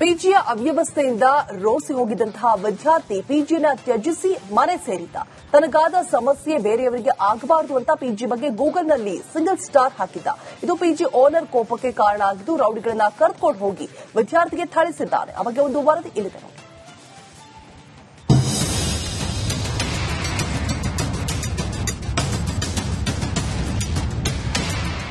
ಪಿಜಿಯ ಅವ್ಯವಸ್ಥೆಯಿಂದ ರೋಸಿ ಹೋಗಿದ್ದಂತಹ ವಿದ್ಯಾರ್ಥಿ ಪಿಜಿನ ತ್ಯಜಿಸಿ ಮನೆ ಸೇರಿದ್ದ. ತನಗಾದ ಸಮಸ್ಯೆ ಬೇರೆಯವರಿಗೆ ಆಗಬಾರದು ಅಂತ ಪಿಜಿ ಬಗ್ಗೆ ಗೂಗಲ್ನಲ್ಲಿ ಸಿಂಗಲ್ ಸ್ಟಾರ್ ಹಾಕಿದ್ದ. ಇದು ಪಿಜಿ ಓನರ್ ಕೋಪಕ್ಕೆ ಕಾರಣ ಆಗಿದ್ದು, ರೌಡಿಗಳನ್ನ ಕರೆದುಕೊಂಡು ಹೋಗಿ ವಿದ್ಯಾರ್ಥಿಗೆ ಥಳಿಸಿದ್ದಾರೆ. ಅವಾಗ ಒಂದು ವರದಿ ಇಲ್ಲಿದೆ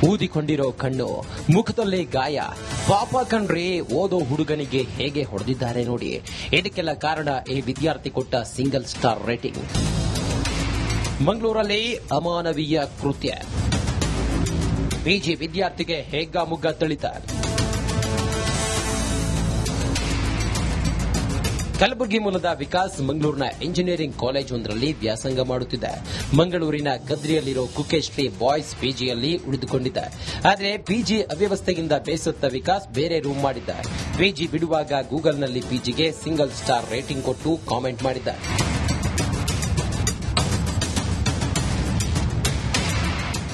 ಊದಿಕೊಂಡಿರೋ ಕಣ್ಣು, ಮುಖದಲ್ಲಿ ಗಾಯ. ಪಾಪ ಕಣ್ರಿ, ಓದೋ ಹುಡುಗನಿಗೆ ಹೇಗೆ ಹೊಡೆದಿದ್ದಾರೆ ನೋಡಿ. ಇದಕ್ಕೆಲ್ಲ ಕಾರಣ ಈ ವಿದ್ಯಾರ್ಥಿ ಕೊಟ್ಟ ಸಿಂಗಲ್ ಸ್ಟಾರ್ ರೇಟಿಂಗ್. ಮಂಗಳೂರಲ್ಲಿ ಅಮಾನವೀಯ ಕೃತ್ಯ. ಪಿಜಿ ವಿದ್ಯಾರ್ಥಿಗೆ ಹೇಗ್ಗಾ ಮುಗ್ಗ ತಳಿತ? ಕಲಬುರಗಿ ಮೂಲದ ವಿಕಾಸ್ ಮಂಗಳೂರಿನ ಇಂಜಿನಿಯರಿಂಗ್ ಕಾಲೇಜ್ ಒಂದರಲ್ಲಿ ವ್ಯಾಸಂಗ ಮಾಡುತ್ತಿದ್ದ. ಮಂಗಳೂರಿನ ಗದ್ರಿಯಲ್ಲಿರೋ ಕುಕೇಶ್ರೀ ಬಾಯ್ಸ್ ಪಿಜಿಯಲ್ಲಿ ಉಳಿದುಕೊಂಡಿದ್ದ. ಆದರೆ ಪಿಜಿ ಅವ್ಯವಸ್ಥೆಯಿಂದ ಬೇಸತ್ತ ವಿಕಾಸ್ ಬೇರೆ ರೂಮ್ ಮಾಡಿದ್ದ. ಪಿಜಿ ಬಿಡುವಾಗ ಗೂಗಲ್ನಲ್ಲಿ ಪಿಜಿಗೆ ಸಿಂಗಲ್ ಸ್ಟಾರ್ ರೇಟಿಂಗ್ ಕೊಟ್ಟು ಕಾಮೆಂಟ್ ಮಾಡಿದ್ದ.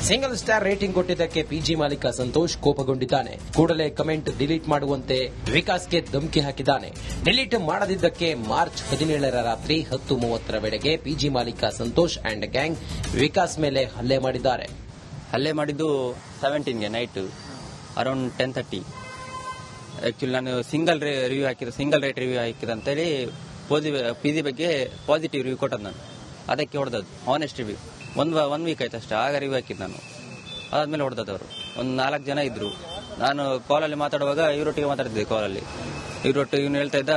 ಸಿಂಗಲ್ ಸ್ಟಾರ್ ರೇಟಿಂಗ್ ಕೊಟ್ಟಿದ್ದಕ್ಕೆ ಪಿಜಿ ಮಾಲೀಕ ಸಂತೋಷ್ ಕೋಪಗೊಂಡಿದ್ದಾನೆ. ಕೂಡಲೇ ಕಮೆಂಟ್ ಡಿಲೀಟ್ ಮಾಡುವಂತೆ ವಿಕಾಸ್ಗೆ ಧಮಕಿ ಹಾಕಿದ್ದಾನೆ. ಡಿಲೀಟ್ ಮಾಡದಿದ್ದಕ್ಕೆ ಮಾರ್ಚ್ ಹದಿನೇಳರ ರಾತ್ರಿ ಹತ್ತು ಮೂವತ್ತರ ವೇಳೆಗೆ ಪಿಜಿ ಮಾಲೀಕ ಸಂತೋಷ್ ಅಂಡ್ ಗ್ಯಾಂಗ್ ವಿಕಾಸ್ ಮೇಲೆ ಹಲ್ಲೆ ಮಾಡಿದ್ದಾರೆ. ಹಲ್ಲೆ ಮಾಡಿದ್ದು ಸೆವೆಂಟೀನ್ಗೆ night around ten thirty actually ನಾನು ಸಿಂಗಲ್ ರಿವ್ಯೂ ಹಾಕಿದ ಸಿಂಗಲ್ ರೇಟ್ ರಿವ್ಯೂ ಹಾಕಿದ ಅಂತೇಳಿ ಪಿಜಿ ಪಿ ಜಿ ಬಗ್ಗೆ ಪಾಸಿಟಿವ್ ರಿವ್ಯೂ ಕೊಟ್ಟದ್ದು ನಾನು. ಅದಕ್ಕೆ ಹೊಡೆದದ್ದು ಆನೆಸ್ಟ್ ರಿವ್ಯೂ ಒಂದು ಒನ್ ವೀಕ್ ಆಯ್ತು ಅಷ್ಟೇ ಆಗ ರಿವ್ಯೂ ಹಾಕಿದ್ದು ನಾನು. ಅದಾದ್ಮೇಲೆ ಹೊಡೆದವರು ಒಂದು ನಾಲ್ಕು ಜನ ಇದ್ರು. ನಾನು ಕಾಲಲ್ಲಿ ಮಾತಾಡುವಾಗ ಇವರೊಟ್ಟಿಗೆ ಮಾತಾಡ್ತಿದ್ದೆ ಕಾಲಲ್ಲಿ ಇವರೊಟ್ಟಿಗೆ ಇವನು ಹೇಳ್ತಾ ಇದ್ದ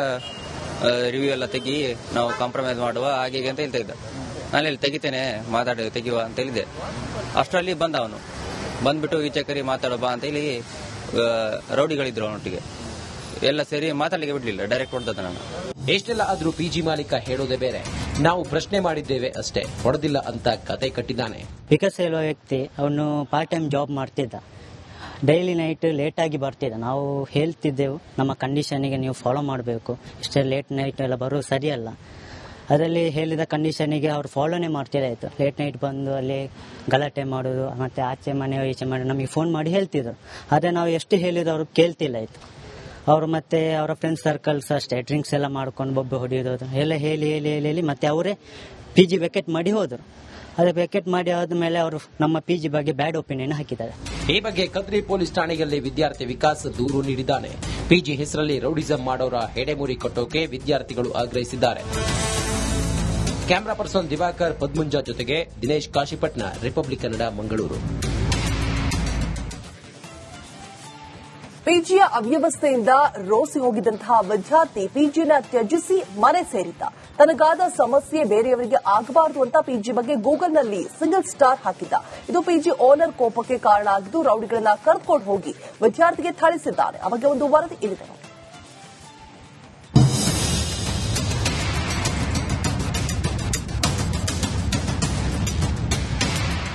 ರಿವ್ಯೂ ಎಲ್ಲ ತೆಗಿ, ನಾವು ಕಾಂಪ್ರಮೈಸ್ ಮಾಡುವ ಹಾಗೆ ಅಂತ ಹೇಳ್ತಾ ಇದ್ದ. ನಾನು ಹೇಳಿ ತೆಗಿತೇನೆ, ಮಾತಾಡ, ತೆಗಿಯುವ ಅಂತ ಹೇಳಿದೆ ಅಷ್ಟರಲ್ಲಿ ಬಂದ ಅವನು. ಬಂದ್ಬಿಟ್ಟು ಈಚೆ ಕರಿ ಮಾತಾಡೋ ಬಾ ಅಂತ ಹೇಳಿ ರೌಡಿಗಳಿದ್ರು ಅವನೊಟ್ಟಿಗೆ. ಎಲ್ಲ ಸೇರಿ ಮಾತಾಡಲಿಕ್ಕೆ ಬಿಡ್ಲಿಲ್ಲ ಡೈರೆಕ್ಟ್ ಹೊಡೆದ ನಾನು. ಎಷ್ಟೆಲ್ಲ ಆದ್ರೂ ಪಿಜಿ ಮಾಲೀಕ ಹೇಳೋದೇ ಬೇರೆ. ನಾವು ಪ್ರಶ್ನೆ ಮಾಡಿದ್ದೇವೆ ಅಷ್ಟೇ. ಹೊಡೆದಿಲ್ಲ ಅಂತ ಕತೆ ಕಟ್ಟಿದ್ದಾನೆ. ವಿಕಾಸ್ ಹೇಳುವ ವ್ಯಕ್ತಿ, ಅವನು ಪಾರ್ಟ್ ಟೈಮ್ ಜಾಬ್ ಮಾಡ್ತಿದ್ದ ಡೈಲಿ ನೈಟ್ ಲೇಟಾಗಿ ಬರ್ತಿದ್ದ. ನಾವು ಹೇಳ್ತಿದ್ದೆವು, ನಮ್ಮ ಕಂಡೀಷನಿಗೆ ನೀವು ಫಾಲೋ ಮಾಡಬೇಕು. ಇಷ್ಟೇ ಲೇಟ್ ನೈಟ್ ಎಲ್ಲ ಬರೋದು ಸರಿಯಲ್ಲ. ಅದರಲ್ಲಿ ಹೇಳಿದ ಕಂಡೀಷನಿಗೆ ಅವ್ರು ಫಾಲೋನೇ ಮಾಡ್ತಿದ್ದಾಯ್ತು ಲೇಟ್ ನೈಟ್ ಬಂದು ಅಲ್ಲಿ ಗಲಾಟೆ ಮಾಡೋದು, ಮತ್ತೆ ಆಚೆ ಮನೆ ಈಚೆ ಮಾಡಿ ನಮಗೆ ಫೋನ್ ಮಾಡಿ ಹೇಳ್ತಿದ್ರು. ಆದರೆ ನಾವು ಎಷ್ಟು ಹೇಳಿದ್ರು ಅವ್ರು ಕೇಳ್ತಿಲ್ಲ ಆಯ್ತು. ಅವರು ಮತ್ತೆ ಅವರ ಫ್ರೆಂಡ್ ಸರ್ಕಲ್ಸ್ ಅಷ್ಟೇ ಡ್ರಿಂಕ್ಸ್ ಎಲ್ಲ ಮಾಡ್ಕೊಂಡು ಬೊಬ್ಬೆ ಹೊಡೆಯೋದು ಎಲ್ಲ ಹೇಳಿ ಹೇಳಿ ಹೇಳಿ ಹೇಳಿ ಮತ್ತೆ ಅವರೇ ಪಿ ಜಿ ವೆಕೆಟ್ ಮಾಡಿ ಹೋದರು. ಅದೇ ವೆಕೆಟ್ ಮಾಡಿ ಆದ್ಮೇಲೆ ಅವರು ನಮ್ಮ ಪಿ ಜಿ ಬಗ್ಗೆ ಬ್ಯಾಡ್ ಒಪಿನಿಯನ್ ಹಾಕಿದ್ದಾರೆ. ಈ ಬಗ್ಗೆ ಕದ್ರಿ ಪೊಲೀಸ್ ಠಾಣೆಯಲ್ಲಿ ವಿದ್ಯಾರ್ಥಿ ವಿಕಾಸ್ ದೂರು ನೀಡಿದ್ದಾನೆ. ಪಿಜಿ ಹೆಸರಲ್ಲಿ ರೌಡಿಸಂ ಮಾಡೋರ ಹೆಡೆಮುರಿ ಕಟ್ಟೋಕೆ ವಿದ್ಯಾರ್ಥಿಗಳು ಆಗ್ರಹಿಸಿದ್ದಾರೆ. ಕ್ಯಾಮರಾ ಪರ್ಸನ್ ದಿವಾಕರ್ ಪದ್ಮುಂಜಾ ಜೊತೆಗೆ ದಿನೇಶ್ ಕಾಶಿಪಟ್ನ ರಿಪಬ್ಲಿಕ್ ಕನ್ನಡ ಮಂಗಳೂರು ಪಿಜಿಯ ಅವ್ಯವಸ್ಥೆಯಿಂದ ರೋಸಿ ಹೋಗಿದ್ದಂತಹ ವಿದ್ಯಾರ್ಥಿ ಪಿಜಿನ ತ್ಯಜಿಸಿ ಮನೆ ಸೇರಿದ್ದ. ತನಗಾದ ಸಮಸ್ಯೆ ಬೇರೆಯವರಿಗೆ ಆಗಬಾರದು ಅಂತ ಪಿಜಿ ಬಗ್ಗೆ ಗೂಗಲ್ನಲ್ಲಿ ಸಿಂಗಲ್ ಸ್ಟಾರ್ ಹಾಕಿದ್ದ. ಇದು ಪಿಜಿ ಓನರ್ ಕೋಪಕ್ಕೆ ಕಾರಣ ಆಗಿದ್ದು, ರೌಡಿಗಳನ್ನ ಕರೆದುಕೊಂಡು ಹೋಗಿ ವಿದ್ಯಾರ್ಥಿಗೆ ಥಳಿಸಿದ್ದಾರೆ. ಬಗ್ಗೆ ಒಂದು ವರದಿ ಇಲ್ಲಿದೆ.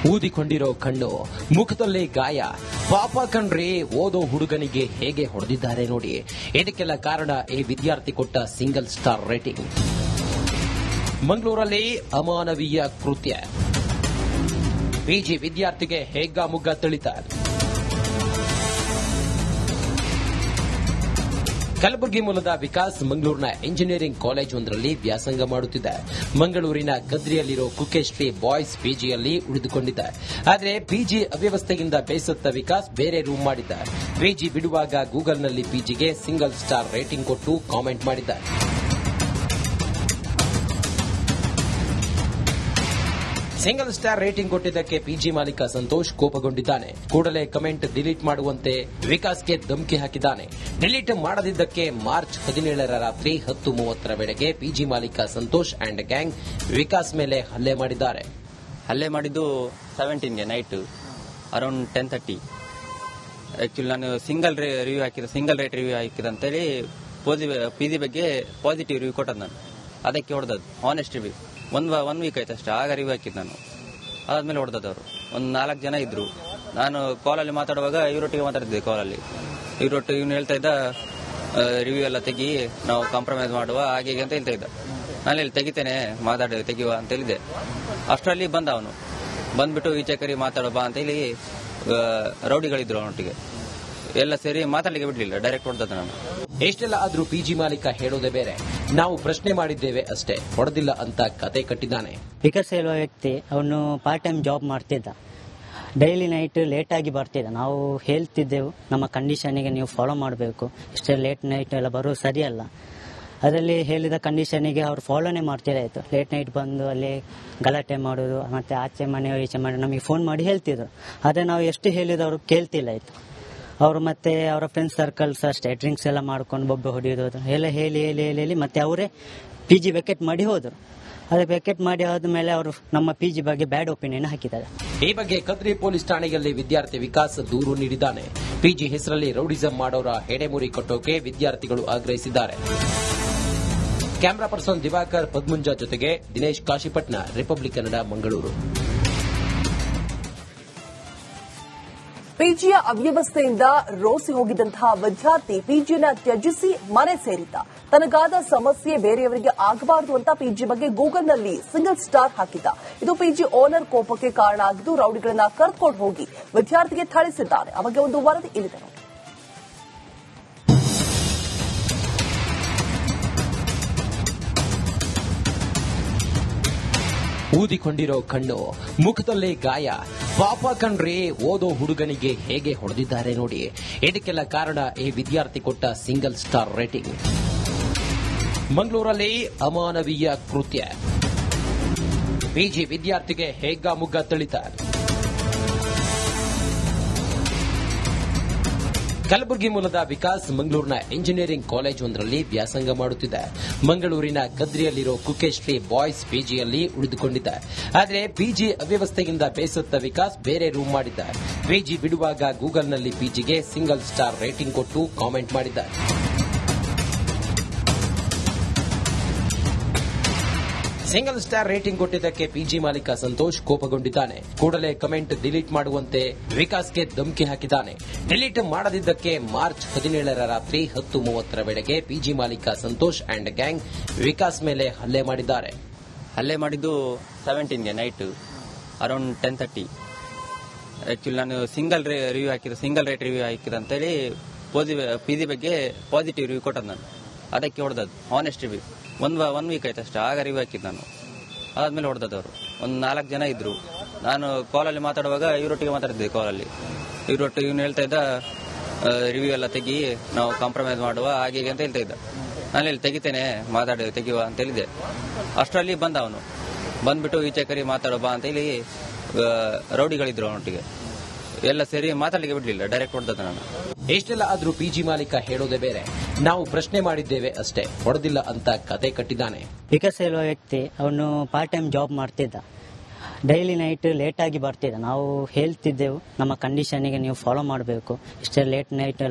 ಊದಿಕೊಂಡಿರೋ ಕಣ್ಣು ಮುಖದಲ್ಲಿ ಗಾಯ. ಪಾಪ ಕಣ್ರಿ, ಓದೋ ಹುಡುಗನಿಗೆ ಹೇಗೆ ಹೊಡೆದಿದ್ದಾರೆ ನೋಡಿ. ಇದಕ್ಕೆಲ್ಲ ಕಾರಣ ಈ ವಿದ್ಯಾರ್ಥಿ ಕೊಟ್ಟ ಸಿಂಗಲ್ ಸ್ಟಾರ್ ರೇಟಿಂಗ್. ಮಂಗಳೂರಲ್ಲಿ ಅಮಾನವೀಯ ಕೃತ್ಯ. ಪಿಜಿ ವಿದ್ಯಾರ್ಥಿಗೆ ಹೇಗಾ ಮುಗ್ಗ ಕಲಬುರಗಿ ಮೂಲದ ವಿಕಾಸ್ ಮಂಗಳೂರಿನ ಇಂಜಿನಿಯರಿಂಗ್ ಕಾಲೇಜ್ ಒಂದರಲ್ಲಿ ವ್ಯಾಸಂಗ ಮಾಡುತ್ತಿದ್ದ. ಮಂಗಳೂರಿನ ಕದ್ರಿಯಲ್ಲಿರೋ ಕುಕೇಶ್ರೀ ಬಾಯ್ಸ್ ಪಿಜಿಯಲ್ಲಿ ಉಳಿದುಕೊಂಡಿದ್ದ. ಆದರೆ ಪಿಜಿ ಅವ್ಯವಸ್ಥೆಯಿಂದ ಬೇಸತ್ತ ವಿಕಾಸ್ ಬೇರೆ ರೂಮ್ ಮಾಡಿದ್ದ. ಪಿಜಿ ಬಿಡುವಾಗ ಗೂಗಲ್ನಲ್ಲಿ ಪಿಜಿಗೆ ಸಿಂಗಲ್ ಸ್ಟಾರ್ ರೇಟಿಂಗ್ ಕೊಟ್ಟು ಕಾಮೆಂಟ್ ಮಾಡಿದ್ದ. ಸಿಂಗಲ್ ಸ್ಟಾರ್ ರೇಟಿಂಗ್ ಕೊಟ್ಟಿದ್ದಕ್ಕೆ ಪಿಜಿ ಮಾಲೀಕ ಸಂತೋಷ್ ಕೋಪಗೊಂಡಿದ್ದಾನೆ. ಕೂಡಲೇ ಕಮೆಂಟ್ ಡಿಲೀಟ್ ಮಾಡುವಂತೆ ವಿಕಾಸ್ಗೆ ಧಮಕಿ ಹಾಕಿದ್ದಾನೆ. ಡಿಲೀಟ್ ಮಾಡದಿದ್ದಕ್ಕೆ ಮಾರ್ಚ್ ಹದಿನೇಳರ ರಾತ್ರಿ ಹತ್ತು ಮೂವತ್ತರ ವೇಳೆಗೆ ಪಿಜಿ ಮಾಲೀಕ ಸಂತೋಷ್ ಅಂಡ್ ಗ್ಯಾಂಗ್ ವಿಕಾಸ್ ಮೇಲೆ ಹಲ್ಲೆ ಮಾಡಿದ್ದಾರೆ. ಹಲ್ಲೆ ಮಾಡಿದ್ದು ಸೆವೆಂಟೀನ್ಗೆ night around ten thirty actually ನಾನು ಸಿಂಗಲ್ ರೇ ರಿವ್ಯೂ ಹಾಕಿದ ಸಿಂಗಲ್ ರೇಟ್ ರಿವ್ಯೂ ಹಾಕಿದ ಅಂತೇಳಿ ಪೋಸಿ ಪಿ ಜಿ ಬಗ್ಗೆ ಪಾಸಿಟಿವ್ ರಿವ್ಯೂ ಕೊಟ್ಟದ್ದು ನಾನು. ಅದಕ್ಕೆ ಹೊಡೆದದ್ದು ಆನೆಸ್ಟ್ ರಿವ್ಯೂ ಒಂದು ಒನ್ ವೀಕ್ ಆಯ್ತು ಅಷ್ಟೇ ಆಗ ರಿವ್ಯೂ ಹಾಕಿದ್ದು ನಾನು. ಅದಾದ್ಮೇಲೆ ಹೊಡೆದವರು ಒಂದು ನಾಲ್ಕು ಜನ ಇದ್ರು. ನಾನು ಕಾಲಲ್ಲಿ ಮಾತಾಡುವಾಗ ಇವರೊಟ್ಟಿಗೆ ಮಾತಾಡ್ತಿದ್ದೆ ಕಾಲಲ್ಲಿ ಇವರೊಟ್ಟಿಗೆ ಇವನು ಹೇಳ್ತಾ ಇದ್ದ ರಿವ್ಯೂ ಎಲ್ಲ ತೆಗಿ, ನಾವು ಕಾಂಪ್ರಮೈಸ್ ಮಾಡುವ ಹಾಗೆ ಅಂತ ಹೇಳ್ತಾ ಇದ್ದ. ನಾನು ಇಲ್ಲಿ ತೆಗಿತೇನೆ, ಮಾತಾಡ, ತೆಗಿಯುವ ಅಂತ ಹೇಳಿದೆ ಅಷ್ಟರಲ್ಲಿ ಬಂದ ಅವನು. ಬಂದ್ಬಿಟ್ಟು ಈಚೆ ಕರಿ ಮಾತಾಡೋ ಬಾ ಅಂತ ಹೇಳಿ ರೌಡಿಗಳಿದ್ರು ಅವನೊಟ್ಟಿಗೆ ಎಲ್ಲ ಸೇರಿ ಮಾತಾಡಲಿಕ್ಕೆ ಬಿಡ್ಲಿಲ್ಲ ಡೈರೆಕ್ಟ್ ಹೊಡೆದ ನಾನು. ಎಷ್ಟೆಲ್ಲ ಆದ್ರೂ ಪಿಜಿ ಮಾಲೀಕ ಹೇಳೋದೇ ಬೇರೆ. ನಾವು ಪ್ರಶ್ನೆ ಮಾಡಿದ್ದೇವೆ ಅಷ್ಟೇ. ಹೊಡೆದಿಲ್ಲ ಅಂತ ಕತೆ ಕಟ್ಟಿದ್ದಾನೆ. ವಿಕಾಸ್ ಹೇಳುವ ವ್ಯಕ್ತಿ ಅವನು ಪಾರ್ಟ್ ಟೈಮ್ ಜಾಬ್ ಮಾಡ್ತಿದ್ದ. ಡೈಲಿ ನೈಟ್ ಲೇಟಾಗಿ ಬರ್ತಿದ್ದ. ನಾವು ಹೇಳ್ತಿದ್ದೆವು ನಮ್ಮ ಕಂಡೀಷನಿಗೆ ನೀವು ಫಾಲೋ ಮಾಡಬೇಕು. ಇಷ್ಟೇ ಲೇಟ್ ನೈಟ್ ಎಲ್ಲ ಬರೋದು ಸರಿಯಲ್ಲ. ಅದರಲ್ಲಿ ಹೇಳಿದ ಕಂಡೀಷನಿಗೆ ಅವ್ರು ಫಾಲೋನೇ ಮಾಡ್ತಿದ್ದಾಯಿತು ಲೇಟ್ ನೈಟ್ ಬಂದು ಅಲ್ಲಿ ಗಲಾಟೆ ಮಾಡೋದು ಮತ್ತು ಆಚೆ ಮನೆ ಈಚೆ ಮನೆ ನಮಗೆ ಫೋನ್ ಮಾಡಿ ಹೇಳ್ತಿದ್ರು. ಆದರೆ ನಾವು ಎಷ್ಟು ಹೇಳಿದ್ರು ಅವರು ಕೇಳ್ತಿಲ್ಲ ಆಯಿತು. ಅವರು ಮತ್ತೆ ಅವರ ಫ್ರೆಂಡ್ಸ್ ಸರ್ಕಲ್ಸ್ ಅಷ್ಟೇ ಡ್ರಿಂಕ್ಸ್ ಎಲ್ಲ ಮಾಡ್ಕೊಂಡು ಬೊಬ್ಬೆ ಹೊಡೆಯೋದು ಎಲ್ಲ ಹೇಳಿ ಹೇಳಿ ಹೇಳಿ ಹೇಳಿ ಮತ್ತೆ ಅವರೇ ಪಿ ಜಿ ವೆಕೆಟ್ ಮಾಡಿ ಹೋದರು. ಅದೇ ವೆಕೆಟ್ ಮಾಡಿ ಆದ್ಮೇಲೆ ಅವರು ನಮ್ಮ ಪಿ ಜಿ ಬಗ್ಗೆ ಬ್ಯಾಡ್ ಒಪಿನಿಯನ್ ಹಾಕಿದ್ದಾರೆ. ಈ ಬಗ್ಗೆ ಕದ್ರಿ ಪೊಲೀಸ್ ಠಾಣೆಯಲ್ಲಿ ವಿದ್ಯಾರ್ಥಿ ವಿಕಾಸ್ ದೂರು ನೀಡಿದ್ದಾನೆ. ಪಿಜಿ ಹೆಸರಲ್ಲಿ ರೌಡಿಸಂ ಮಾಡೋರ ಹೆಡೆಮುರಿ ಕಟ್ಟೋಕೆ ವಿದ್ಯಾರ್ಥಿಗಳು ಆಗ್ರಹಿಸಿದ್ದಾರೆ. ಕ್ಯಾಮರಾ ಪರ್ಸನ್ ದಿವಾಕರ್ ಪದ್ಮುಂಜಾ ಜೊತೆಗೆ ದಿನೇಶ್ ಕಾಶಿಪಟ್ನ ರಿಪಬ್ಲಿಕ್ ಕನ್ನಡ ಮಂಗಳೂರು ಪಿಜಿಯ ಅವ್ಯವಸ್ಥೆಯಿಂದ ರೋಸಿ ಹೋಗಿದ್ದಂತಹ ವಿದ್ಯಾರ್ಥಿ ಪಿಜಿಯನ್ನ ತ್ಯಜಿಸಿ ಮನೆ ಸೇರಿದ್ದ. ತನಗಾದ ಸಮಸ್ಯೆ ಬೇರೆಯವರಿಗೆ ಆಗಬಾರದು ಅಂತ ಪಿಜಿ ಬಗ್ಗೆ ಗೂಗಲ್ನಲ್ಲಿ ಸಿಂಗಲ್ ಸ್ಟಾರ್ ಹಾಕಿದ್ದ. ಇದು ಪಿಜಿ ಓನರ್ ಕೋಪಕ್ಕೆ ಕಾರಣ ಆಗಿದ್ದು, ರೌಡಿಗಳನ್ನ ಕರೆದುಕೊಂಡು ಹೋಗಿ ವಿದ್ಯಾರ್ಥಿಗೆ ಥಳಿಸಿದ್ದಾರೆ. ಅವಾಗ ಒಂದು ವರದಿ ಇಲ್ಲಿದೆ. ಊದಿಕೊಂಡಿರೋ ಕಣ್ಣು, ಮುಖದಲ್ಲೇ ಗಾಯ. ಪಾಪ ಕಣ್ರಿ, ಓದೋ ಹುಡುಗನಿಗೆ ಹೇಗೆ ಹೊಡೆದಿದ್ದಾರೆ ನೋಡಿ. ಇದಕ್ಕೆಲ್ಲ ಕಾರಣ ಈ ವಿದ್ಯಾರ್ಥಿ ಕೊಟ್ಟ ಸಿಂಗಲ್ ಸ್ಟಾರ್ ರೇಟಿಂಗ್. ಮಂಗಳೂರಲ್ಲಿ ಅಮಾನವೀಯ ಕೃತ್ಯ. ಪಿಜಿ ವಿದ್ಯಾರ್ಥಿಗೆ ಹೇಗ್ಗಾ ಮುಗ್ಗ ತಳಿತ? ಕಲಬುರಗಿ ಮೂಲದ ವಿಕಾಸ್ ಮಂಗಳೂರಿನ ಇಂಜಿನಿಯರಿಂಗ್ ಕಾಲೇಜ್ ಒಂದರಲ್ಲಿ ವ್ಯಾಸಂಗ ಮಾಡುತ್ತಿದ್ದ. ಮಂಗಳೂರಿನ ಕದ್ರಿಯಲ್ಲಿರೋ ಕುಕೇಶ್ರೀ ಬಾಯ್ಸ್ ಪಿಜಿಯಲ್ಲಿ ಉಳಿದುಕೊಂಡಿದ್ದ. ಆದರೆ ಪಿಜಿ ಅವ್ಯವಸ್ಥೆಯಿಂದ ಬೇಸತ್ತ ವಿಕಾಸ್ ಬೇರೆ ರೂಮ್ ಮಾಡಿದ್ದ. ಪಿಜಿ ಬಿಡುವಾಗ ಗೂಗಲ್ನಲ್ಲಿ ಪಿಜಿಗೆ ಸಿಂಗಲ್ ಸ್ಟಾರ್ ರೇಟಿಂಗ್ ಕೊಟ್ಟು ಕಾಮೆಂಟ್ ಮಾಡಿದ್ದ. ಸಿಂಗಲ್ ಸ್ಟಾರ್ ರೇಟಿಂಗ್ ಕೊಟ್ಟಿದ್ದಕ್ಕೆ ಪಿಜಿ ಮಾಲೀಕ ಸಂತೋಷ್ ಕೋಪಗೊಂಡಿದ್ದಾನೆ. ಕೂಡಲೇ ಕಮೆಂಟ್ ಡಿಲೀಟ್ ಮಾಡುವಂತೆ ವಿಕಾಸ್ಗೆ ಧಮಕಿ ಹಾಕಿದ್ದಾನೆ. ಡಿಲೀಟ್ ಮಾಡದಿದ್ದಕ್ಕೆ ಮಾರ್ಚ್ ಹದಿನೇಳರ ರಾತ್ರಿ ಹತ್ತು ಮೂವತ್ತರ ವೇಳೆಗೆ ಪಿಜಿ ಮಾಲೀಕ ಸಂತೋಷ್ ಅಂಡ್ ಗ್ಯಾಂಗ್ ವಿಕಾಸ್ ಮೇಲೆ ಹಲ್ಲೆ ಮಾಡಿದ್ದಾರೆ. ಹಲ್ಲೆ ಮಾಡಿದ್ದು ಸೆವೆಂಟೀನ್ಗೆ night around ten thirty actually ನಾನು ಸಿಂಗಲ್ ರಿವ್ಯೂ ಹಾಕಿದ್ದು ಸಿಂಗಲ್ ರೇಟ್ ರಿವ್ಯೂ ಹಾಕಿದ್ದು ಅಂತೇಳಿ ಪಿ ಜಿ ಬಗ್ಗೆ ಪಾಸಿಟಿವ್ ರಿವ್ಯೂ ಕೊಟ್ಟದ್ದು ನಾನು. ಅದಕ್ಕೆ ಹೊಡೆದದ್ದು ಆನೆಸ್ಟ್ ರಿವ್ಯೂ ಒಂದು ಒನ್ ವೀಕ್ ಆಯ್ತು ಅಷ್ಟೇ ಆಗ ರಿವ್ಯೂ ಹಾಕಿದ್ದು ನಾನು. ಅದಾದ್ಮೇಲೆ ಹೊಡೆದದ್ದು ಅವರು. ಒಂದು ನಾಲ್ಕು ಜನ ಇದ್ರು. ನಾನು ಕಾಲಲ್ಲಿ ಮಾತಾಡುವಾಗ ಇವರೊಟ್ಟಿಗೆ ಮಾತಾಡಿದ್ದೆ ಕಾಲಲ್ಲಿ ಇವರೊಟ್ಟಿಗೆ ಇವನು ಹೇಳ್ತಾ ಇದ್ದ ರಿವ್ಯೂ ಎಲ್ಲ ತೆಗಿ, ನಾವು ಕಾಂಪ್ರಮೈಸ್ ಮಾಡುವ ಹಾಗೆ ಅಂತ ಹೇಳ್ತಾ ಇದ್ದ. ನಾನು ಇಲ್ಲಿ ತೆಗಿತೇನೆ, ಮಾತಾಡಿ, ತೆಗಿಯುವ ಅಂತ ಹೇಳಿದೆ ಅಷ್ಟರಲ್ಲಿ ಬಂದ ಅವನು. ಬಂದ್ಬಿಟ್ಟು ಈಚೆ ಕರಿ ಮಾತಾಡೋ ಬಾ ಅಂತ ಹೇಳಿ ರೌಡಿಗಳಿದ್ರು ಅವನೊಟ್ಟಿಗೆ ಎಲ್ಲ ಸೇರಿ ಮಾತಾಡಲಿಕ್ಕೆ ಬಿಡಲಿಲ್ಲ ಡೈರೆಕ್ಟ್ ಹೊಡೆದ ನಾನು. ಎಷ್ಟೆಲ್ಲ ಆದ್ರೂ ಪಿಜಿ ಮಾಲೀಕ ಹೇಳೋದೇ ಬೇರೆ. ನಾವು ಪ್ರಶ್ನೆ ಮಾಡಿದ್ದೇವೆ ಅಷ್ಟೇ. ಹೊಡೆದಿಲ್ಲ ಅಂತ ಕತೆ ಕಟ್ಟಿದ್ದಾನೆ. ವಿಕಾಸ್ ಹೇಳುವ ವ್ಯಕ್ತಿ, ಅವನು ಪಾರ್ಟ್ ಟೈಮ್ ಜಾಬ್ ಮಾಡ್ತಿದ್ದ. ಡೈಲಿ ನೈಟ್ ಲೇಟಾಗಿ ಬರ್ತಿದ್ದ. ನಾವು ಹೇಳ್ತಿದ್ದೆವು, ನಮ್ಮ ಕಂಡೀಷನಿಗೆ ನೀವು ಫಾಲೋ ಮಾಡಬೇಕು. ಇಷ್ಟೇ ಲೇಟ್ ನೈಟ್